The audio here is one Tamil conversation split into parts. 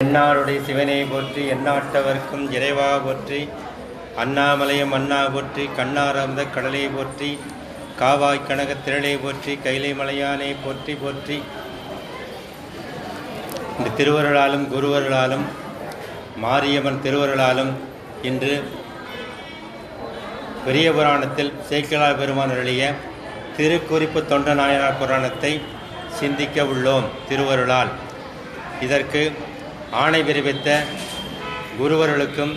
என்னாருடைய சிவனை போற்றி எண்ணாட்டவர்க்கும் இறைவா போற்றி அண்ணாமலையம் அண்ணா போற்றி கண்ணாரந்த கடலை போற்றி காவாய் கனக திரளை போற்றி கைலை மலையானை போற்றி போற்றி. இந்த திருவருளாலும் குருவருளாலும் மாரியம்மன் திருவருளாலும் இன்று பெரிய புராணத்தில் சேக்கிழார் பெருமான் எழுதிய திருக்குறிப்பு தொண்ட நாயனார் புராணத்தை சிந்திக்க உள்ளோம் திருவருளால். இதற்கு ஆணை பிறப்பித்த குருவர்களுக்கும்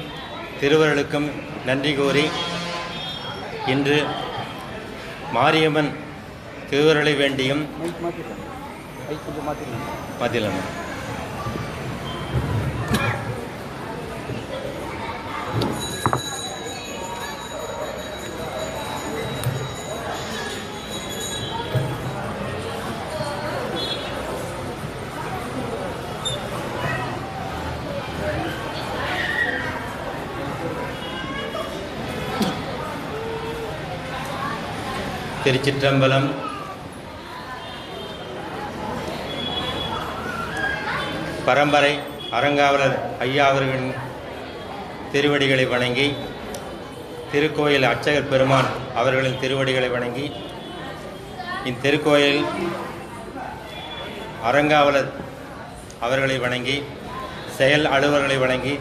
திருவருளுக்கும் நன்றி கூறி இன்று மாரியம்மன் திருவருளை வேண்டியும் மைக் திருச்சிற்றம்பலம். பரம்பரை அறங்காவலர் ஐயா அவர்களின் திருவடிகளை வணங்கி திருக்கோயில் அர்ச்சகர் பெருமான் அவர்களின் திருவடிகளை வணங்கி இத்திருக்கோயில் அறங்காவலர் அவர்களை வணங்கி செயல் அலுவலர்களை வணங்கி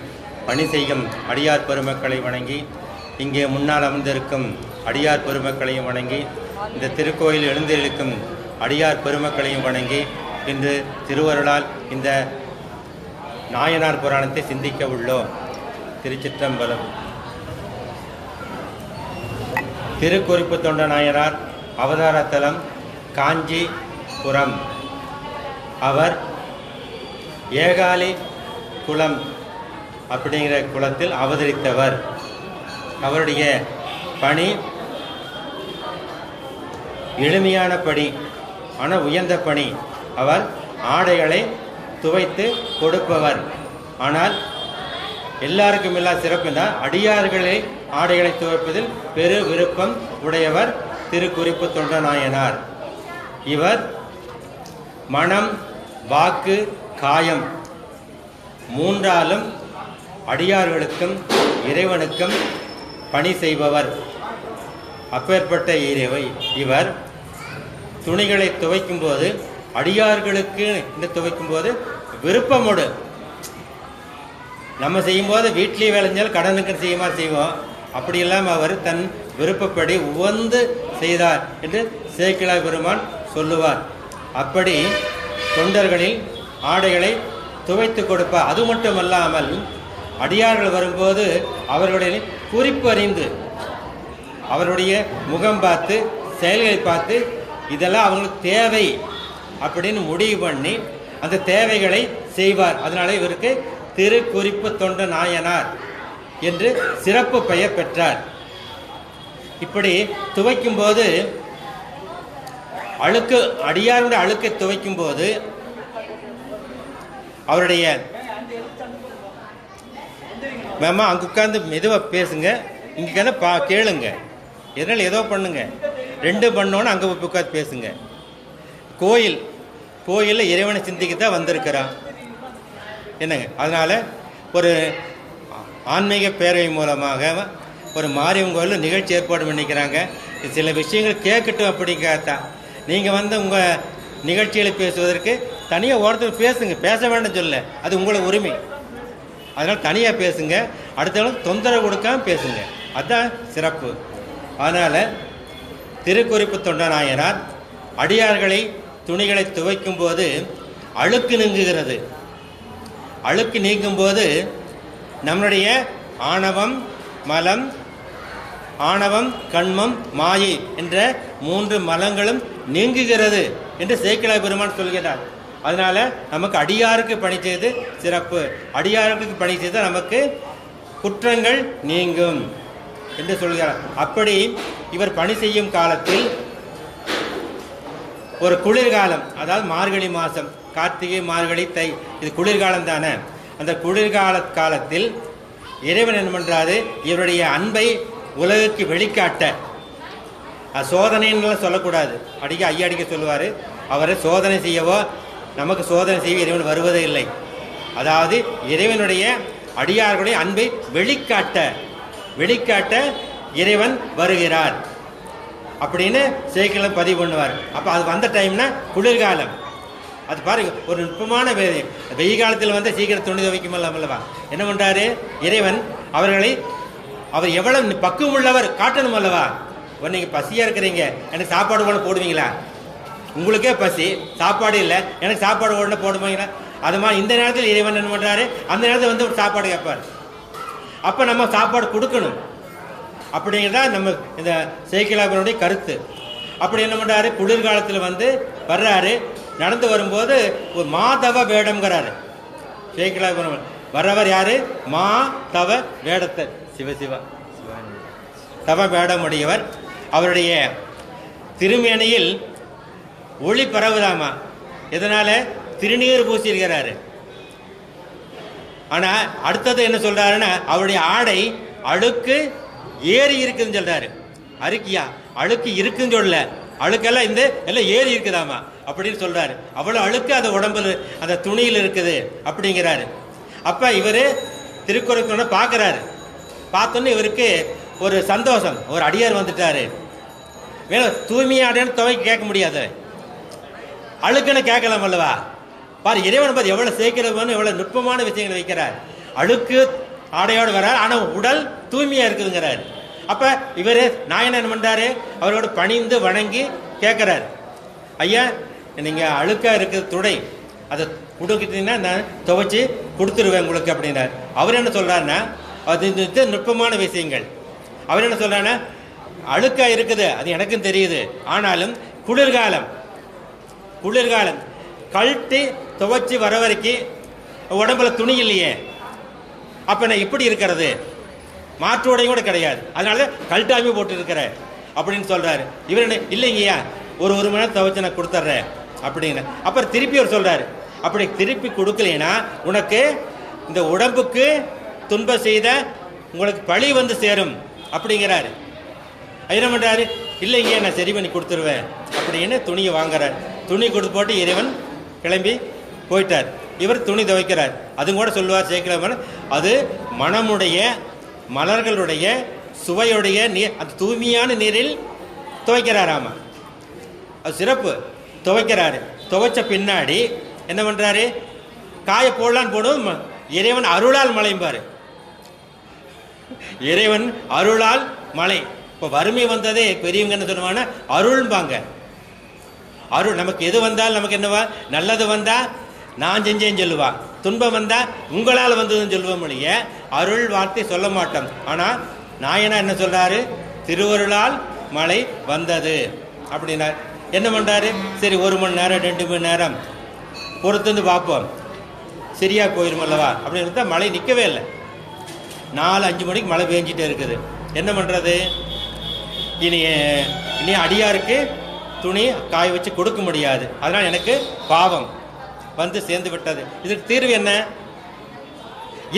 பணி செய்யும் அடியார் பெருமக்களை வணங்கி இங்கே முன்னால் அமர்ந்திருக்கும் அடியார் பெருமக்களையும் வணங்கி இந்த திருக்கோயில் எழுந்திருக்கும் அடியார் பெருமக்களையும் வணங்கி இன்று திருவருளால் இந்த நாயனார் புராணத்தை சிந்திக்க உள்ளோம். திருச்சிற்றம்பலம். திருக்குறிப்பு தொண்ட நாயனார் அவதாரத்தலம் காஞ்சிபுரம். அவர் ஏகாலி குளம் அப்படிங்கிற குளத்தில் அவதரித்தவர். அவருடைய பணி எளிமையான பணி ஆனால் உயர்ந்த பணி. அவர் ஆடைகளை துவைத்து கொடுப்பவர். ஆனால் எல்லாருக்கும் இல்லா சிறப்புனா அடியார்களை ஆடைகளை துவைப்பதில் பெரு விருப்பம் உடையவர் திருக்குறிப்பு தொண்டநாயனார். இவர் மனம் வாக்கு காயம் மூன்றாலும் அடியார்களுக்கும் இறைவனுக்கும் பணி செய்பவர். அப்பேற்பட்ட இறைவை இவர் துணிகளை துவைக்கும் போது அடியார்களுக்கு இந்த துவைக்கும் போது விருப்பமோடு. நம்ம செய்யும்போது வீட்லேயே விளைஞ்சால் கடனுக்கு செய்யுமா செய்வோம். அப்படி இல்லாமல் அவர் தன் விருப்பப்படி உவந்து செய்தார் என்று சேக்கிழா பெருமான் சொல்லுவார். அப்படி தொண்டர்களில் ஆடைகளை துவைத்து கொடுப்பார். அது மட்டுமல்லாமல் அடியார்கள் வரும்போது அவர்களின் குறிப்பு அறிந்து அவருடைய முகம் பார்த்து செயல்களை பார்த்து இதெல்லாம் அவங்களுக்கு தேவை அப்படின்னு முடிவு பண்ணி அந்த தேவைகளை செய்வார். அதனால இவருக்கு திருக்குறிப்பு தொண்ட நாயனார் என்று சிறப்பு பெயர் பெற்றார். இப்படி துவைக்கும் போது அழுக்கு அடியாருடைய அழுக்கை துவைக்கும் போது அவருடைய மேமா அங்கே உட்காந்து மெதுவாக பேசுங்க. இங்கே கதை பா கேளுங்க. எதனால் ஏதோ பண்ணுங்க. ரெண்டு பண்ணோன்னு அங்கே போய் உட்காந்து பேசுங்க. கோயில் கோயிலில் இறைவனை சிந்திக்க தான் வந்திருக்கிறான் என்னங்க அதனால் ஒரு ஆன்மீக பேரவை மூலமாக ஒரு மாரியம்மன் கோயிலில் நிகழ்ச்சி ஏற்பாடு பண்ணிக்கிறாங்க. சில விஷயங்கள் கேட்கட்டும் அப்படிங்கிறதான் நீங்கள் வந்து உங்கள் நிகழ்ச்சிகளை பேசுவதற்கு தனியாக ஒருத்தர் பேசுங்க. பேச வேண்டாம் சொல்ல அது உங்களோட உரிமை. அதனால் தனியாக பேசுங்க. அடுத்தவங்களுக்கு தொந்தரவு கொடுக்காம பேசுங்க. அதுதான் சிறப்பு. அதனால் திருக்குறிப்பு தொண்டநாயனார் அடியார்களை துணிகளை துவைக்கும் போது அழுக்கு நீங்குகிறது. அழுக்கு நீங்கும்போது நம்மளுடைய ஆணவம் மலம் ஆணவம் கண்மம் மாயை என்ற மூன்று மலங்களும் நீங்குகிறது என்று சேக்கிழா பெருமான் சொல்கிறார். அதனால் நமக்கு அடியாருக்கு பணி செய்து சிறப்பு. அடியாருக்கு பணி செய்தால் நமக்கு குற்றங்கள் நீங்கும் என்று சொல்கிறார். அப்படி இவர் பணி செய்யும் காலத்தில் ஒரு குளிர்காலம் அதாவது மார்கழி மாதம் கார்த்திகை மார்கழி தை இது குளிர்காலம் தானே. அந்த குளிர்கால காலத்தில் இறைவன் என்ன பண்ணுறாரு இவருடைய அன்பை உலகுக்கு வெளிக்காட்ட. சோதனைன்னுலாம் சொல்லக்கூடாது. அடிக்க ஐயா அடிக்க சொல்லுவார். அவரை சோதனை செய்யவோ நமக்கு சோதனை செய்ய இறைவன் வருவதே இல்லை. அதாவது இறைவனுடைய அடியார்களுடைய அன்பை வெளிக்காட்ட வெளிக்காட்ட இறைவன் வருகிறார். அப்படின்னு சேக்கிலம் பதிவு பண்ணுவார். அப்போ அது வந்த டைம்னா குளிர்காலம். அது பாருங்க ஒரு நுட்பமான வேலை வெயில் காலத்தில் வந்து சீக்கிரம் துணி துவைக்கும் அல்லவா? என்ன பண்ணுறாரு இறைவன் அவர்களை அவர் எவ்வளவு பக்குவம் உள்ளவர் காட்டணும் அல்லவா? நீங்கள் பசியாக இருக்கிறீங்க. எனக்கு சாப்பாடு கூட போடுவீங்களா? உங்களுக்கே பசி சாப்பாடு இல்லை. எனக்கு சாப்பாடு உடனே போடுவாங்க அது மாதிரி இந்த நேரத்தில் இறைவன் என்ன பண்ணுறாரு அந்த நேரத்தில் வந்து ஒரு சாப்பாடு கேட்பார். அப்போ நம்ம சாப்பாடு கொடுக்கணும். அப்படிங்கிறதா நம்ம இந்த சேக்கிலாபனுடைய கருத்து. அப்படி என்ன பண்ணுறாரு குளிர்காலத்தில் வந்து வர்றாரு. நடந்து வரும்போது ஒரு மாதவ வேடம்ங்கிறாரு. சேக்கிலாபுரம் வர்றவர் யாரு? மா தவ வேடத்தர் சிவ. சிவா தவ வேடமுடையவர். அவருடைய திருமேனியில் ஒளி பரவுதாமா? எதனால? திருநீர் பூசியிருக்கிறாரு. ஆனா அடுத்தது என்ன சொல்றாருன்னா அவருடைய ஆடை அழுக்கு ஏறி இருக்குன்னு சொல்றாரு. அழுக்கியா அழுக்கு இருக்குன்னு சொல்லல. அழுக்கெல்லாம் இந்த எல்லாம் ஏறி இருக்குதாமா? அப்படின்னு சொல்றாரு. அவ்வளவு அழுக்கு அந்த உடம்புல அந்த துணியில் இருக்குது அப்படிங்கிறாரு. அப்ப இவர் திருக்குறள் பார்க்கறாரு பார்த்தோன்னே இவருக்கு ஒரு சந்தோஷம் ஒரு அடியார் வந்துட்டாரு. வேணும் தூய்மையாடன்னு துவைக்க கேட்க முடியாது. அழுக்குன்னு கேட்கலாம் அல்லவா? பாரு இறைவன் பார்த்து எவ்வளவு சேர்க்கிறவன் எவ்வளவு நுட்பமான விஷயங்களை வைக்கிறார். அழுக்கு ஆடையோடு வரார் ஆனால் உடல் தூய்மையா இருக்குதுங்கிறார். அப்ப இவர் நாயன் என்ன பண்றாரு? அவரோட பணிந்து வணங்கி கேட்கிறார். ஐயா நீங்க அழுக்கா இருக்கிற துடை அதை கொடுக்கிட்டீங்கன்னா நான் துவைச்சு கொடுத்துருவேன் உங்களுக்கு அப்படின்னார். அவர் என்ன சொல்றாருன்னா அது இது நுட்பமான விஷயங்கள். அவர் என்ன சொல்றாருன்னா அழுக்கா இருக்குது அது எனக்கும் தெரியுது. ஆனாலும் குளிர்காலம் குளிர்காலம். கழுத்து துவைச்சி வர வரைக்கும் உடம்புல துணி இல்லையே. அப்ப நான் இப்படி இருக்கிறது? மாற்று உடையும் கூட கிடையாது. அதனால தான் போட்டு இருக்கிறேன் அப்படின்னு சொல்றாரு. இவர் என்ன இல்லைங்கய்யா ஒரு ஒரு மணி நேரம் துவைச்சு நான் கொடுத்துட்றேன். அப்படிங்கிற அப்புறம் திருப்பி அவர் சொல்றாரு. அப்படி திருப்பி கொடுக்கலைன்னா உனக்கு இந்த உடம்புக்கு துன்பம் செய்த உங்களுக்கு பழி வந்து சேரும். அப்படிங்கிறாரு. என்ன பண்ணுறாரு இல்லைங்க நான் சரி பண்ணி கொடுத்துருவேன். அப்படின்னு துணியை வாங்குறார். துணி கொடுத்து போட்டு இறைவன் கிளம்பி போயிட்டார். இவர் துணி துவைக்கிறார். அதுவும் கூட சொல்லுவார் சேக்கிழமன் அது மனமுடைய மலர்களுடைய சுவையுடைய நீர் அந்த தூய்மையான நீரில் துவைக்கிறாராம. அது சிறப்பு. துவைக்கிறாரு. துவைச்ச பின்னாடி என்ன பண்ணுறாரு காய போடலான்னு போடும். ம- இறைவன் அருளால் மலைம்பார். இறைவன் அருளால் மலை. இப்போ வறுமை வந்ததே பெரியவங்க என்ன சொல்லுவாங்கன்னா அருள்பாங்க அருள் நமக்கு எது வந்தாலும் நமக்கு என்னவா? நல்லது வந்தால் நான் செஞ்சேன்னு சொல்லுவான் துன்பம் வந்தால் உங்களால் வந்ததுன்னு சொல்லுவோம் ஒழிய அருள் வார்த்தை சொல்ல மாட்டோம். ஆனால் நாயனா என்ன சொல்கிறாரு திருவருளால் மழை வந்தது. அப்படின்னார். என்ன பண்ணுறாரு சரி ஒரு மணி நேரம் ரெண்டு மணி நேரம். பொறுத்து பார்ப்போம். சரியா போயிடும் அல்லவா? அப்படின்னு இருந்தா மழை நிற்கவே இல்லை. நாலு அஞ்சு மணிக்கு மழை பெஞ்சிட்டே இருக்குது. என்ன பண்ணுறது இனி இனி அடியாருக்கு துணி காய வச்சு கொடுக்க முடியாது. அதனால் எனக்கு பாவம் வந்து சேர்ந்து விட்டது. இதுக்கு தீர்வு என்ன?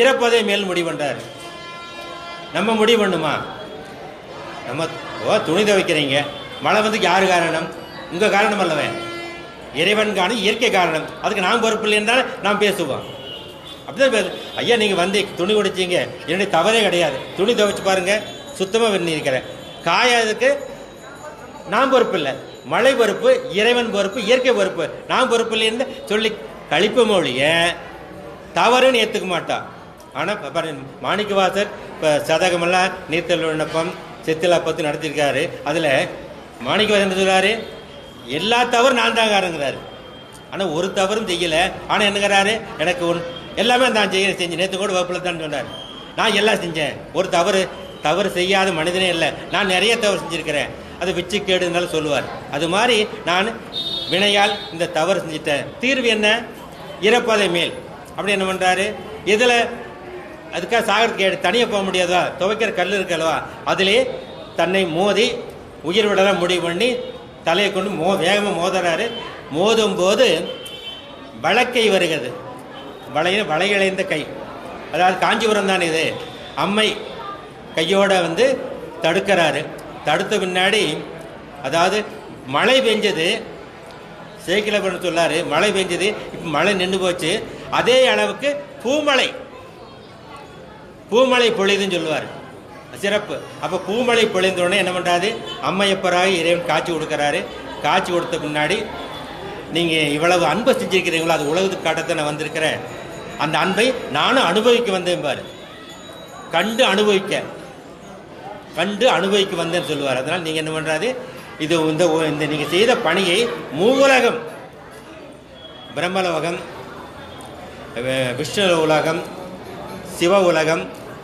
இறப்பதை மேல் முடிவு பண்றாரு நம்ம முடிவு பண்ணுமா? நம்ம ஓ துணி துவைக்கிறீங்க. மழை வந்து யாரு காரணம்? உங்கள் காரணம் அல்லவன் இறைவன் காரணம் இயற்கை காரணம். அதுக்கு நான் பொறுப்பு இல்லைன்னா என்றால் நாம் பேசுவோம். அப்படிதான் பேசு. ஐயா நீங்கள் வந்து துணி குடிச்சிங்க என்னுடைய தவறே கிடையாது. துணி துவைச்சு பாருங்கள் சுத்தமாக வெண்ணிருக்கிறேன் காயாததுக்கு நான் பொறுப்பு இல்லை. மழை பொறுப்பு இறைவன் பொறுப்பு இயற்கை பொறுப்பு. நான் பொறுப்புலேருந்து சொல்லி கழிப்பு மொழிய தவறுன்னு ஏற்றுக்க மாட்டான். ஆனால் மாணிக்கவாசர் இப்போ சதகமெல்லாம் நீர்த்தல் விண்ணப்பம் சித்திலா பத்து நடத்தியிருக்காரு அதில் மாணிக்கவாசர் என்ன சொல்கிறாரு எல்லா தவறும் நான் தான் காரங்கிறாரு ஆனால் ஒரு தவறும் செய்யலை. ஆனால் என்னங்கிறாரு எனக்கு ஒன் எல்லாமே நான் செய்ய செஞ்சு நேற்று கூட வகுப்பில் தான் சொன்னார். நான் எல்லாம் செஞ்சேன். ஒரு தவறு தவறு செய்யாத மனிதனே இல்லை. நான் நிறைய தவறு செஞ்சுருக்கிறேன். அது பிச்சு சொல்லுவார். அது மாதிரி நான் வினையால் இந்த தவறு செஞ்சிட்டேன். தீர்வு என்ன? இறப்பதை மேல். அப்படி என்ன பண்ணுறாரு இதில் அதுக்காக சாகரத்துக்கு ஏடு தனியாக போக முடியாதா? துவைக்கிற கல் இருக்கல்லவா அதிலே தன்னை மோதி உயிர் விடலாம் முடிவு பண்ணி தலையை கொண்டு மோ வேகமாக மோதுறாரு. மோதும் போது வழக்கை வருகிறது. வளைய வளையளைந்த கை. அதாவது காஞ்சிபுரம் தான் இது. அம்மை கையோட வந்து தடுக்கிறாரு. தடுத்த பின்னாடி அதாவது மழை பெஞ்சது சேக்கிலபுரம் சொல்லார் மழை பெஞ்சது இப்போ மழை நின்று போச்சு. அதே அளவுக்கு பூமலை பூமழை பொழிதுன்னு சொல்லுவார். சிறப்பு. அப்போ பூமலை பொழிந்தோடனே என்ன பண்ணுறாரு அம்மையப்பராக இறைவன் காட்சி கொடுக்குறாரு. காட்சி கொடுத்த பின்னாடி நீங்கள் இவ்வளவு அன்பை செஞ்சுருக்கிறீங்களோ அது உலகத்துக்கு காட்டத்தை நான் வந்திருக்கிறேன். அந்த அன்பை நானும் அனுபவிக்க வந்தேன் பாரு. கண்டு அனுபவிக்க. கண்டு அனுபவிக்க வந்தேன்னு சொல்லுவார். அதனால் நீங்கள் என்ன பண்ணுறாரு இது இந்த இந்த நீங்கள் செய்த பணியை மூவுலகம் பிரம்மலோகம் உலகம் விஷ்ணு உலகம் சிவ உலகம்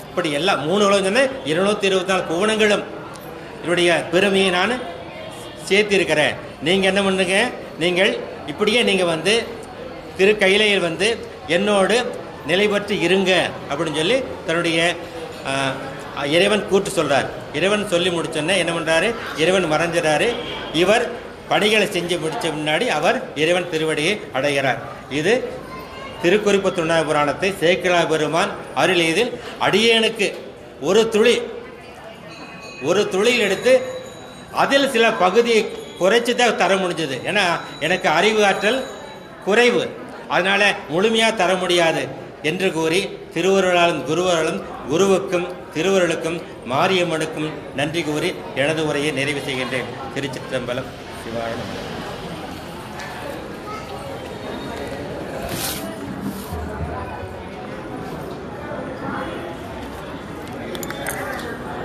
இப்படி எல்லாம் மூணு உலகம் சொன்னால் இருநூத்தி இருபத்தி நாலு புவனங்களும் என்னுடைய பெருமையை நான் சேர்த்திருக்கிறேன். நீங்கள் என்ன பண்ணுங்க? நீங்கள் இப்படியே நீங்கள் வந்து திரு கையிலையில் வந்து என்னோடு நிலை பெற்று இருங்க அப்படின்னு சொல்லி தன்னுடைய இறைவன் கூட்டு சொல்கிறார் இறைவன் சொல்லி முடிச்சோன்னே என்ன பண்ணுறாரு இறைவன் மறைஞ்சிறாரு. இவர் பணிகளை செஞ்சு முடித்த முன்னாடி அவர் இறைவன் திருவடியை அடைகிறார். இது திருக்குறிப்பு துணை புராணத்தை சேக்கிழா பெருமான் அருளியதில் அடியேனுக்கு ஒரு துளி ஒரு துளியில் எடுத்து அதில் சில பகுதியை குறைச்சி தான் தர முடிஞ்சது. ஏன்னா எனக்கு அறிவு ஆற்றல் குறைவு. அதனால் முழுமையாக தர முடியாது. என்று கூறி திருவருளாலும் குருவருளும் குருவுக்கும் திருவருளுக்கும் மாரியம்மனுக்கும் நன்றி கூறி எனது உரையை நிறைவு செய்கின்றேன். திருச்சிற்றம்பலம் சிவாயணம்